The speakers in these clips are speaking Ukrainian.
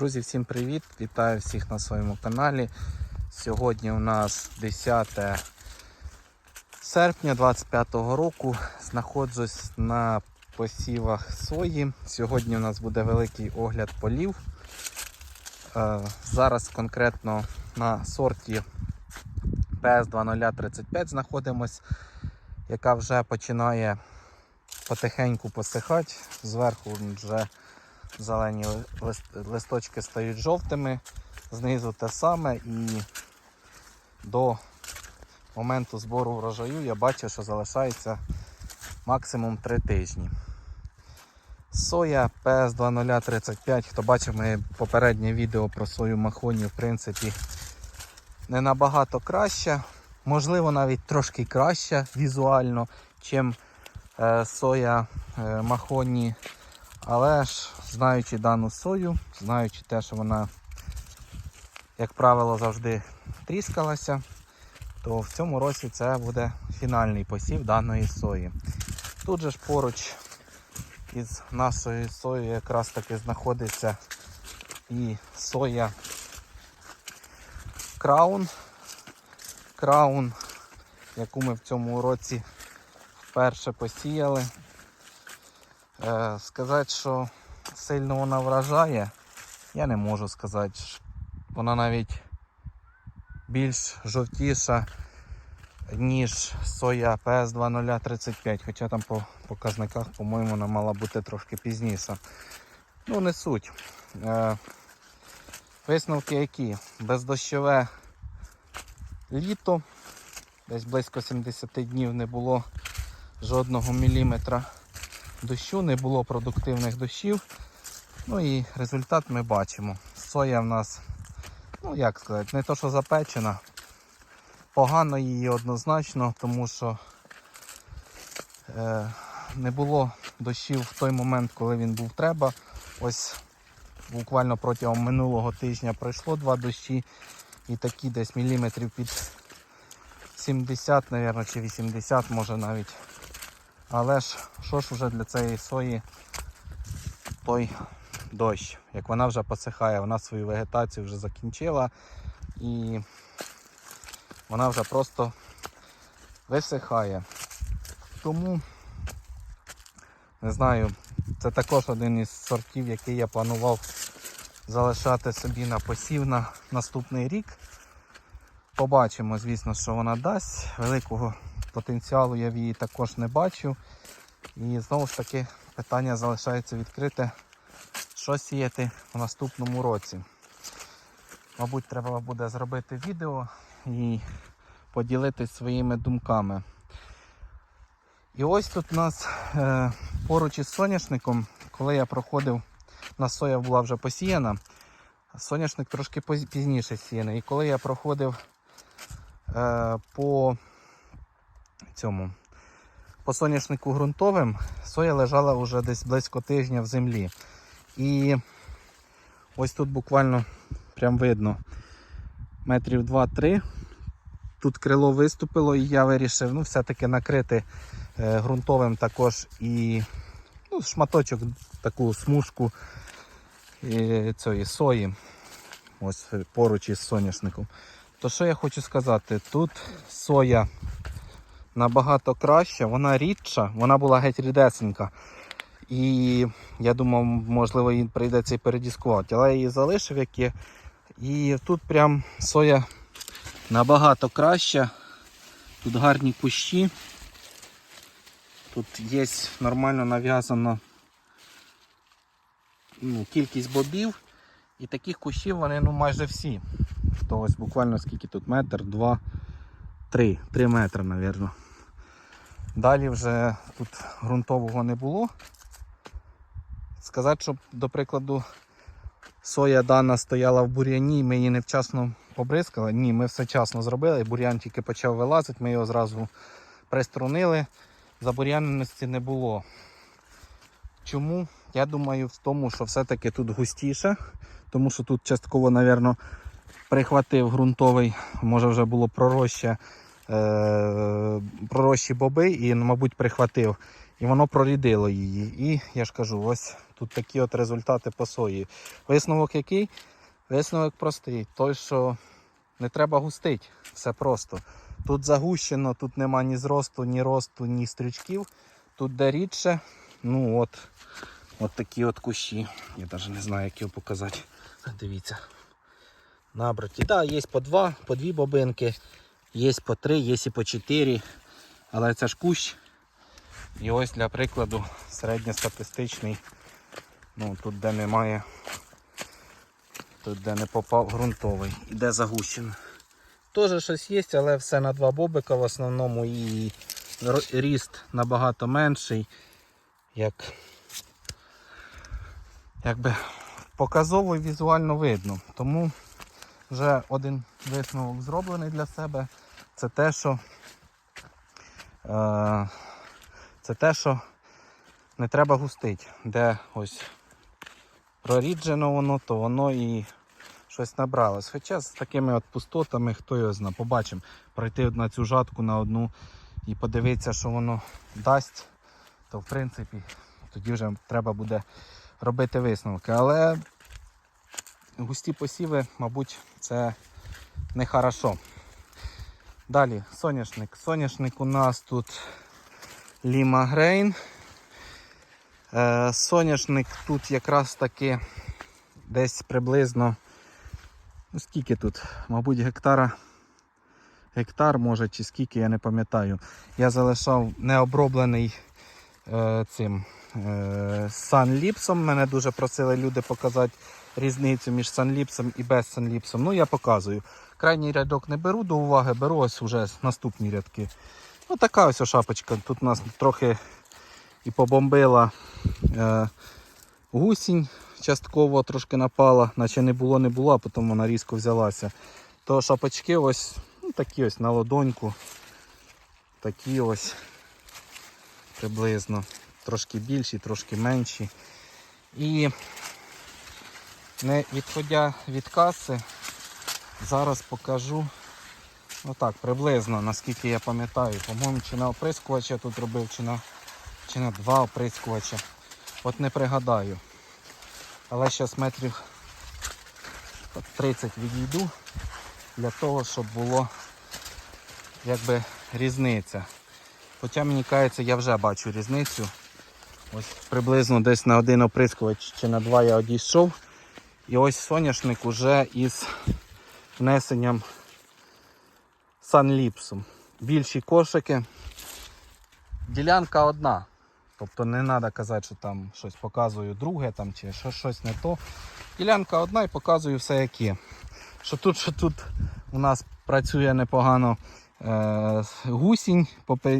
Друзі, всім привіт! Вітаю всіх на своєму каналі. Сьогодні у нас 10 серпня 2025 року. Знаходжусь на посівах сої. Сьогодні у нас буде великий огляд полів. Е, Зараз конкретно на сорті PS2035 знаходимось, яка вже починає потихеньку посихати. Зверху вже зелені лист- листочки стають жовтими, знизу те саме і до моменту збору врожаю я бачу, що залишається максимум 3 тижні. Соя PS2035, хто бачив моє попереднє відео про сою махоні, в принципі, не набагато краща, можливо, навіть трошки краща візуально, чим е, соя е, махоні але ж, знаючи дану сою, знаючи те, що вона, як правило, завжди тріскалася, то в цьому році це буде фінальний посів даної сої. Тут же ж поруч із нашою соєю якраз таки знаходиться і соя Краун. Краун, яку ми в цьому році вперше посіяли. Е, сказати, що сильно вона вражає, я не можу сказати. Вона навіть більш жовтіша, ніж соя PS2035, хоча там по показниках, по-моєму, вона мала бути трошки пізніша. Ну, не суть. Е, висновки які? Бездощове літо, десь близько 70 днів не було жодного міліметра дощу, не було продуктивних дощів. Ну і результат ми бачимо. Соя в нас, ну як сказати, не то що запечена. Погано її однозначно, тому що е, не було дощів в той момент, коли він був треба. Ось буквально протягом минулого тижня пройшло два дощі і такі десь міліметрів під 70, мабуть, чи 80 може навіть. Але ж що ж вже для цієї сої той дощ, як вона вже посихає, вона свою вегетацію вже закінчила і вона вже просто висихає. Тому, не знаю, це також один із сортів, який я планував залишати собі на посів на наступний рік. Побачимо, звісно, що вона дасть. Великого потенціалу я в її також не бачу. І знову ж таки питання залишається відкрите, що сіяти в наступному році. Мабуть, треба буде зробити відео і поділитися своїми думками. І ось тут у нас е, поруч із соняшником, коли я проходив, у нас соя була вже посіяна, соняшник трошки пізніше сіяний. І коли я проходив е, по цьому по соняшнику ґрунтовим соя лежала вже десь близько тижня в землі. І ось тут буквально прям видно метрів 2-3. Тут крило виступило і я вирішив ну, все-таки накрити е, ґрунтовим також і ну, шматочок, таку смужку е, цієї сої. Ось поруч із соняшником. То що я хочу сказати? Тут соя набагато краща, вона рідша, вона була геть рідесенька. І я думав, можливо, їй прийдеться і передіскувати. Але я її залишив як є. І тут прям соя набагато краща. Тут гарні кущі. Тут є нормально нав'язано ну, кількість бобів. І таких кущів вони ну, майже всі. То ось буквально скільки тут метр, два, три, три метри, мабуть. Далі вже тут ґрунтового не було. Сказати, щоб, до прикладу, соя дана стояла в бур'яні, ми її невчасно побризкали. Ні, ми все часно зробили, бур'ян тільки почав вилазити, ми його зразу приструнили. Забур'яненості не було. Чому? Я думаю, в тому, що все-таки тут густіше, тому що тут частково, мабуть, прихватив ґрунтовий, може вже було пророща, е, пророщі боби і, мабуть, прихватив. І воно прорідило її. І я ж кажу, ось тут такі от результати по сої. Висновок який? Висновок простий. Той, що не треба густить, все просто. Тут загущено, тут нема ні зросту, ні росту, ні стрючків. Тут де рідше, ну от, от такі от кущі. Я навіть не знаю, як його показати. Дивіться. Набраті. Так, є по два, по дві бобинки, є по три, є і по чотири. Але це ж кущ. І ось для прикладу середньостатистичний. Ну, тут де немає, тут де не попав ґрунтовий, іде загущено. Теж щось є, але все на два бобика в основному і ріст набагато менший. Як, якби показово і візуально видно. Тому вже один висновок зроблений для себе. Це те, що е, це те, що не треба густити. Де ось проріджено воно, то воно і щось набралось. Хоча з такими от пустотами, хто його знає, побачимо. Пройти на цю жатку на одну і подивитися, що воно дасть, то в принципі тоді вже треба буде робити висновки. Але густі посіви, мабуть, це не хорошо. Далі соняшник. Соняшник у нас тут Ліма Грейн. Соняшник тут якраз таки десь приблизно, ну скільки тут, мабуть, гектара, гектар може чи скільки, я не пам'ятаю. Я залишав необроблений е, цим е, санліпсом. Мене дуже просили люди показати різницю між санліпсом і без санліпсом. Ну, я показую. Крайній рядок не беру до уваги, беру ось уже наступні рядки. Ну, така ось шапочка. Тут у нас трохи і побомбила е, гусінь, частково трошки напала, наче не було, не було, а потім вона різко взялася. То шапочки ось ну, такі ось на ладоньку. Такі ось приблизно. Трошки більші, трошки менші. І не відходя від каси, зараз покажу отак, приблизно, наскільки я пам'ятаю. По-моєму, чи на оприскувача тут робив, чи на, чи на два оприскувача. От не пригадаю. Але зараз метрів 30 відійду для того, щоб було якби різниця. Хоча мені кажеться, я вже бачу різницю. Ось приблизно десь на один оприскувач чи на два я одійшов. І ось соняшник уже із внесенням санліпсу. Більші кошики. Ділянка одна. Тобто не треба казати, що там щось показую друге там, чи що, щось не то. Ділянка одна і показую все як є. Що тут, що тут у нас працює непогано е, гусінь,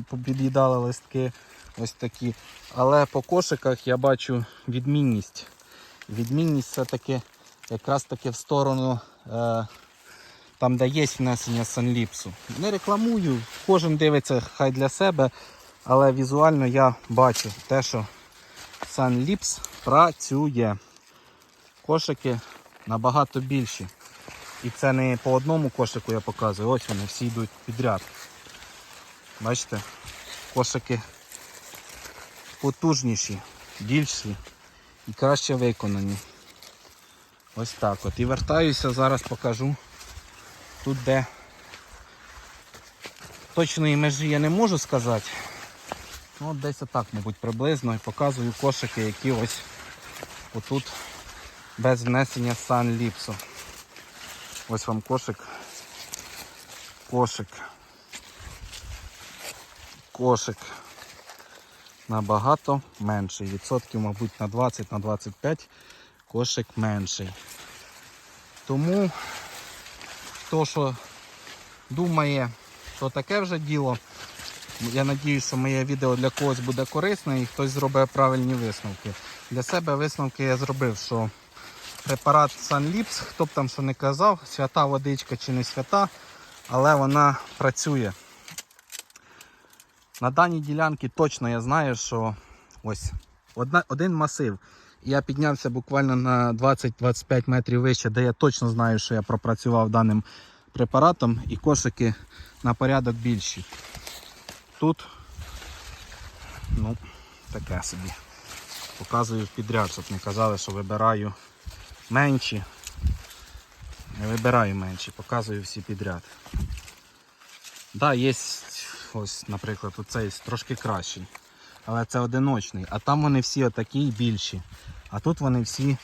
попід'їдали листки ось такі. Але по кошиках я бачу відмінність. Відмінність все-таки якраз таки в сторону е, там, де є внесення санліпсу. Не рекламую, кожен дивиться хай для себе, але візуально я бачу те, що санліпс працює. Кошики набагато більші. І це не по одному кошику я показую, ось вони всі йдуть підряд. Бачите, кошики потужніші, більші і краще виконані. Ось так от. І вертаюся, зараз покажу тут, де точної межі я не можу сказати. Ну, десь отак, мабуть, приблизно і показую кошики, які ось отут без внесення санліпсу. Ось вам кошик. Кошик. Кошик. Набагато менший. Відсотків, мабуть, на 20 на 25 кошик менший. Тому хто що думає, що таке вже діло. Я сподіваюся, що моє відео для когось буде корисне і хтось зробить правильні висновки. Для себе висновки я зробив, що препарат Sunlips, хто б там що не казав, свята водичка чи не свята, але вона працює. На даній ділянці точно я знаю, що ось одна, один масив. Я піднявся буквально на 20-25 метрів вище, де я точно знаю, що я пропрацював даним препаратом і кошики на порядок більші. Тут, ну, таке собі. Показую підряд, щоб не казали, що вибираю менші. Не вибираю менші, показую всі підряд. Так, да, є ось, наприклад, оцей трошки кращий. Але це одиночний. А там вони всі отакі і більші. А тут вони всі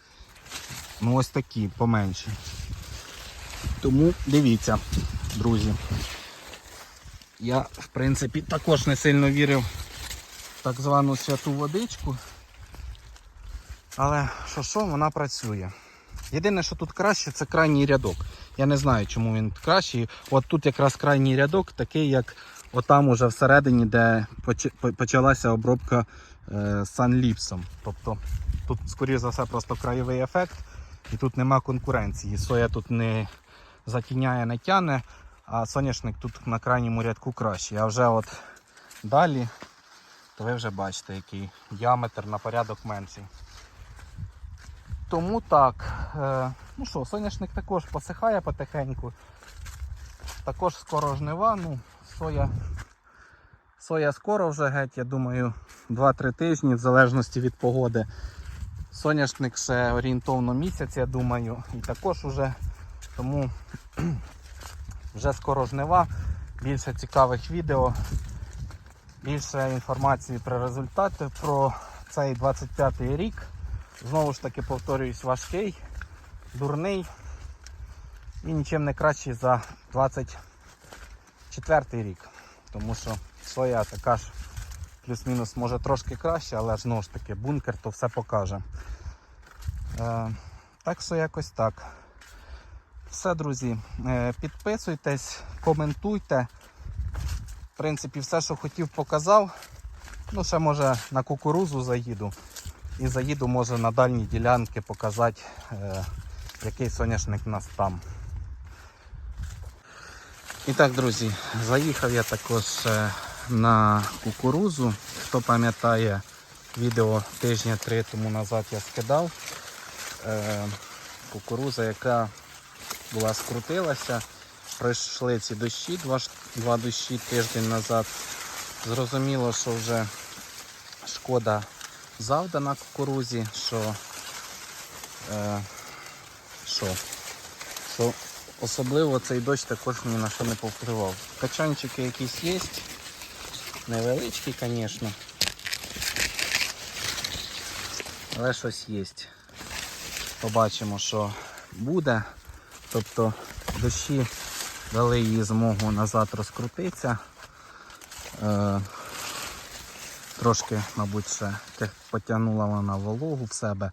ну ось такі, поменші. Тому дивіться, друзі. Я, в принципі, також не сильно вірив в так звану святу водичку. Але що що, вона працює. Єдине, що тут краще, це крайній рядок. Я не знаю, чому він кращий. От тут якраз крайній рядок, такий, як отам уже всередині, де почалася обробка е, санліпсом. Тобто тут, скоріше за все, просто краєвий ефект, і тут нема конкуренції. Соя тут не затіняє, не тяне, а соняшник тут на крайньому рядку кращий. А вже от далі, то ви вже бачите, який діаметр на порядок менший. Тому так. Е, ну що, соняшник також посихає потихеньку. Також скоро жнива. Ну, соя, соя скоро вже геть, я думаю, 2-3 тижні, в залежності від погоди. Соняшник ще орієнтовно місяць, я думаю, і також уже. Тому вже скоро жнива, більше цікавих відео, більше інформації про результати, про цей 25-й рік. Знову ж таки повторююсь, важкий, дурний і нічим не кращий за 24 рік. Тому що соя така ж плюс-мінус може трошки краще, але ж ж таки бункер то все покаже. Е, так що якось так. Все, друзі, е, підписуйтесь, коментуйте. В принципі, все, що хотів, показав. Ну, ще може на кукурузу заїду. І заїду, може, на дальні ділянки показати, е, який соняшник у нас там. І так, друзі, заїхав я також е, на кукурузу. Хто пам'ятає, відео тижня три тому назад я скидав. Е, кукуруза, яка була скрутилася. Пройшли ці дощі, два, два дощі тиждень назад. Зрозуміло, що вже шкода завдана кукурузі, що, е, що, що особливо цей дощ також ні на що не повпливав. Качанчики якісь є, невеличкі, звісно. Але щось є. Побачимо, що буде. Тобто дощі дали їй змогу назад розкрутитися. Е, трошки, мабуть, ще потягнула вона вологу в себе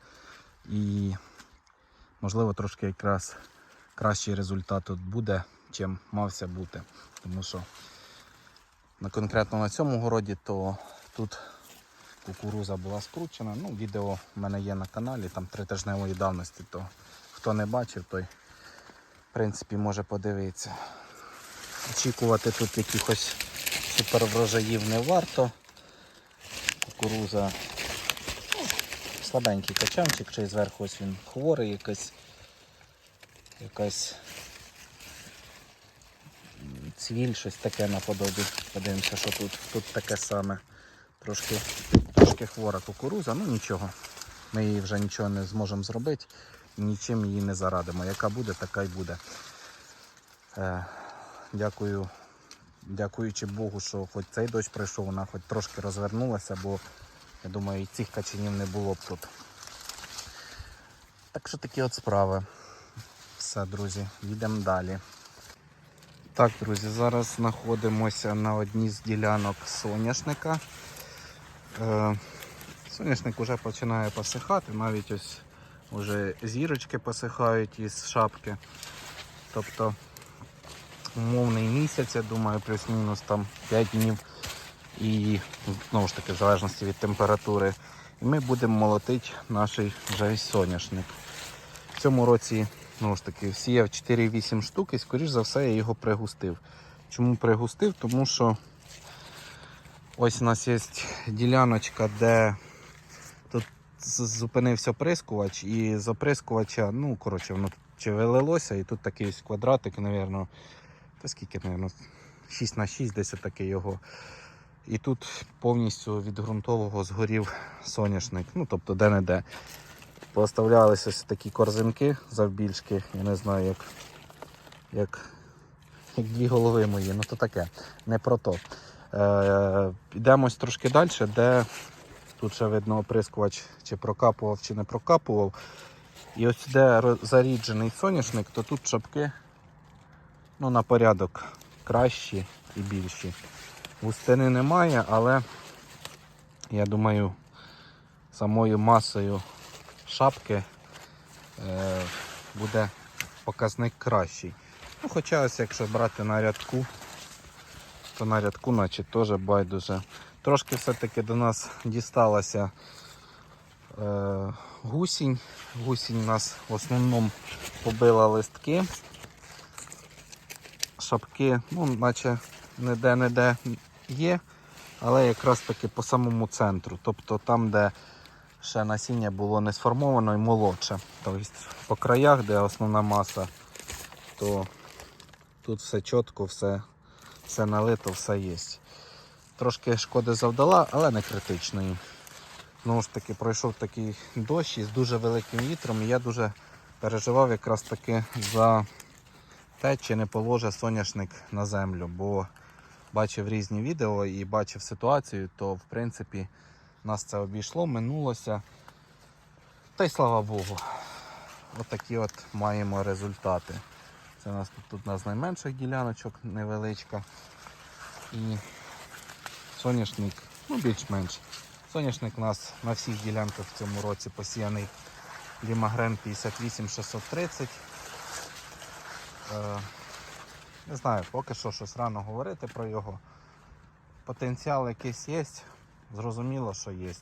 і, можливо, трошки якраз кращий результат тут буде, чим мався бути. Тому що на конкретно на цьому городі, то тут кукуруза була скручена. Ну, відео в мене є на каналі, там тритижневої давності, то хто не бачив, той в принципі може подивитися. Очікувати тут якихось суперврожаїв не варто. Кукуруза ну, слабенький качанчик, чи зверху ось він хворий, якась, якась цвіль, щось таке наподобі. Подивимося, що тут. Тут таке саме. Трошки, трошки хвора кукуруза, ну нічого. Ми її вже нічого не зможемо зробити, нічим її не зарадимо. Яка буде, така й буде. Е, дякую, дякуючи Богу, що хоч цей дощ прийшов, вона хоч трошки розвернулася, бо я думаю, і цих качанів не було б тут. Так що такі от справи. Все, друзі, їдемо далі. Так, друзі, зараз знаходимося на одній з ділянок соняшника. Е, соняшник вже починає посихати, навіть ось вже зірочки посихають із шапки. Тобто умовний місяць, я думаю, плюс-мінус там 5 днів. І знову ж таки, в залежності від температури. І ми будемо молотити наш вже соняшник. В цьому році знову ж таки сіяв 4-8 штук і, скоріш за все, я його пригустив. Чому пригустив? Тому що ось у нас є діляночка, де тут зупинився прискувач, і з оприскувача, ну, коротше, воно чи вилилося, і тут такий ось квадратик, напевно, та скільки, напевно, 6 на 6 десь такий його. І тут повністю від ґрунтового згорів соняшник. Ну, тобто де-не-де. Поставлялися ось такі корзинки завбільшки, я не знаю, як, як, як дві голови мої, ну то таке, не про то. Е, йдемо ось трошки далі, де тут ще видно оприскувач, чи прокапував, чи не прокапував. І ось де заріджений соняшник, то тут шапки ну, на порядок кращі і більші. Густини немає, але я думаю, самою масою шапки е, буде показник кращий. Ну, хоча ось якщо брати на рядку, то на рядку наче теж байдуже. Трошки все-таки до нас дісталася е, гусінь. Гусінь у нас в основному побила листки. Шапки, ну, наче ніде-не-де є, але якраз таки по самому центру. Тобто там, де ще насіння було не сформовано і молодше. Тобто по краях, де основна маса, то тут все чітко, все, все налито, все є. Трошки шкоди завдала, але не критичної. Знову ж таки, пройшов такий дощ із дуже великим вітром, і я дуже переживав якраз таки за те, чи не положе соняшник на землю, бо бачив різні відео і бачив ситуацію, то в принципі нас це обійшло, минулося. Та й слава Богу. Отакі от маємо результати. Це у нас тут, тут у нас найменших діляночок невеличка. І соняшник, ну більш-менш. Соняшник у нас на всіх ділянках в цьому році посіяний Лімагрен 58630. Е, не знаю, поки що щось рано говорити про його. Потенціал якийсь є, зрозуміло, що є.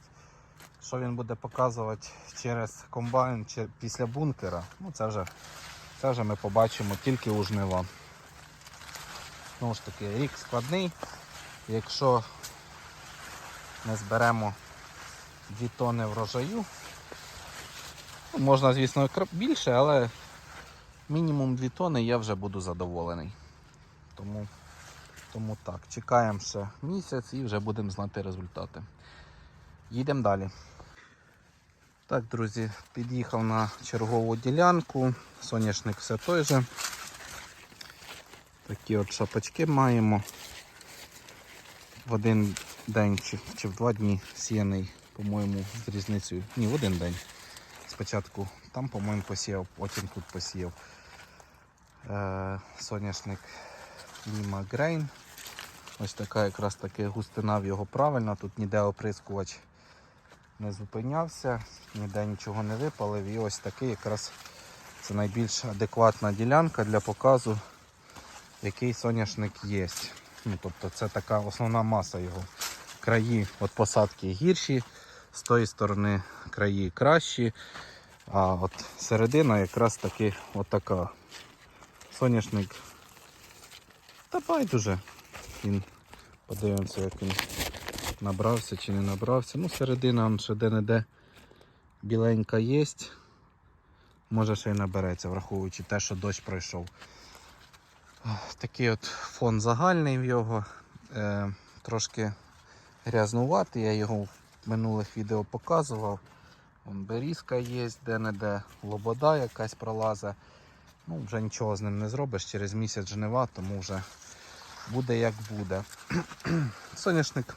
Що він буде показувати через комбайн чи після бункера, ну це вже, це вже ми побачимо тільки у жнива. Знову ж таки, рік складний. Якщо не зберемо 2 тони врожаю, ну, можна, звісно, більше, але мінімум 2 тони я вже буду задоволений. Тому, тому так, чекаємо ще місяць і вже будемо знати результати. Їдемо далі. Так, друзі, під'їхав на чергову ділянку. Соняшник все той же. Такі от шапочки маємо. В один день чи, чи в два дні сіяний, по-моєму, з різницею. Ні, в один день. Спочатку там, по-моєму, посіяв, потім тут посіяв. Е, соняшник Ліма Грейн. Ось така якраз таки густина в його правильна. Тут ніде оприскувач не зупинявся, ніде нічого не випалив. І ось такий якраз це найбільш адекватна ділянка для показу, який соняшник є. Ну, тобто це така основна маса його. Краї от посадки гірші, з тої сторони краї кращі, а от середина якраз таки отака. Соняшник. Та байдуже. Він подивимося, як він набрався чи не набрався. Ну, середина ще де-не-де біленька є. Може ще й набереться, враховуючи те, що дощ пройшов. Такий от фон загальний в його. Е, трошки грязнуватий, я його в минулих відео показував. Вон берізка є, де-не-де лобода якась пролазить. Ну, вже нічого з ним не зробиш, через місяць жнива, тому вже буде як буде. Соняшник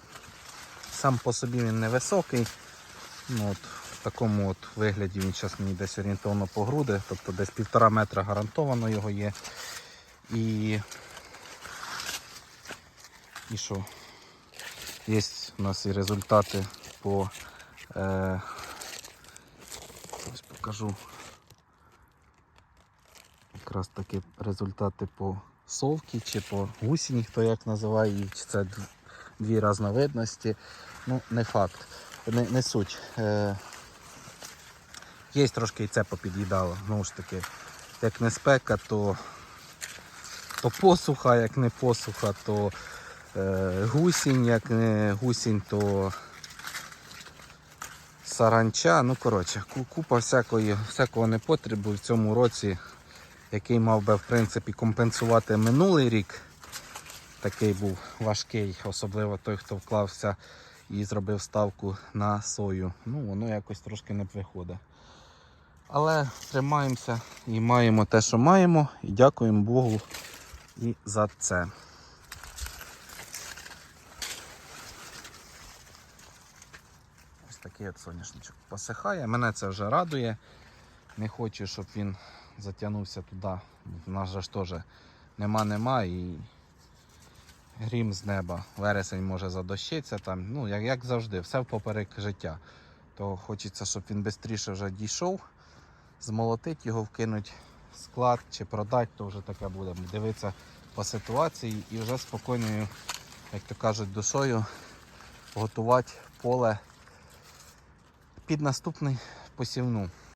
сам по собі він невисокий. Ну, от, в такому от вигляді він зараз мені десь орієнтовно по груди, тобто десь півтора метра гарантовано його є. І, і що? Є у нас і результати по е, ось покажу якраз таки результати по совки чи по гусіні, хто як називає їх, чи це дві різновидності. Ну, не факт, не, не суть. Е, є трошки і це попід'їдало. Знову ж таки, як не спека, то, то посуха, як не посуха, то е, гусінь, як не гусінь, то саранча. Ну, коротше, купа всякої, всякого непотребу в цьому році який мав би в принципі компенсувати минулий рік, такий був важкий, особливо той, хто вклався і зробив ставку на сою. Ну, воно якось трошки не виходить. Але тримаємося і маємо те, що маємо, і дякуємо Богу і за це. Ось такий от соняшничок посихає. Мене це вже радує. Не хочу, щоб він затягнувся туди. У нас же ж теж нема-нема і грім з неба. Вересень може задощитися там. Ну, як, як завжди, все впоперек життя. То хочеться, щоб він швидше вже дійшов, змолотить його, вкинуть в склад чи продати, то вже таке буде. Дивитися по ситуації і вже спокійною, як то кажуть, душою готувати поле під наступний посівну.